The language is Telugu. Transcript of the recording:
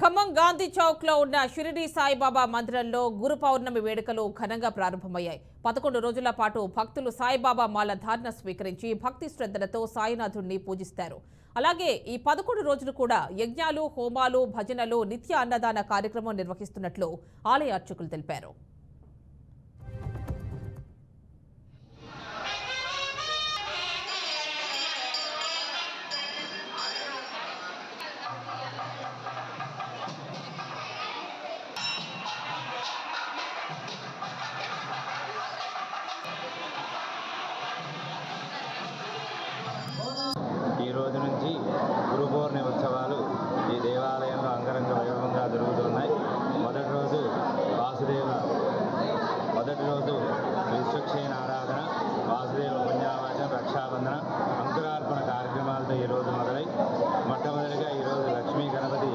ఖమ్మం గాంధీ చౌక్లో ఉన్న షిరిడి సాయిబాబా మందిరంలో గురు పౌర్ణమి వేడుకలు ఘనంగా ప్రారంభమయ్యాయి. పదకొండు రోజుల పాటు భక్తులు సాయిబాబా మాల ధారణ స్వీకరించి భక్తి శ్రద్ధలతో సాయినాథుణ్ణి పూజిస్తారు. అలాగే ఈ పదకొండు రోజులు కూడా యజ్ఞాలు హోమాలు భజనలు నిత్య అన్నదాన కార్యక్రమం నిర్వహిస్తున్నట్లు ఆలయ అర్చకులు తెలిపారు. చేస్తూ విశ్వక్షేణ ఆరాధన వాసుదేవ పుణ్యావాచన రక్షాబంధన అంకురార్పణ కార్యక్రమాలతో ఈరోజు మొదలై మొట్టమొదటిగా ఈరోజు లక్ష్మీ గణపతి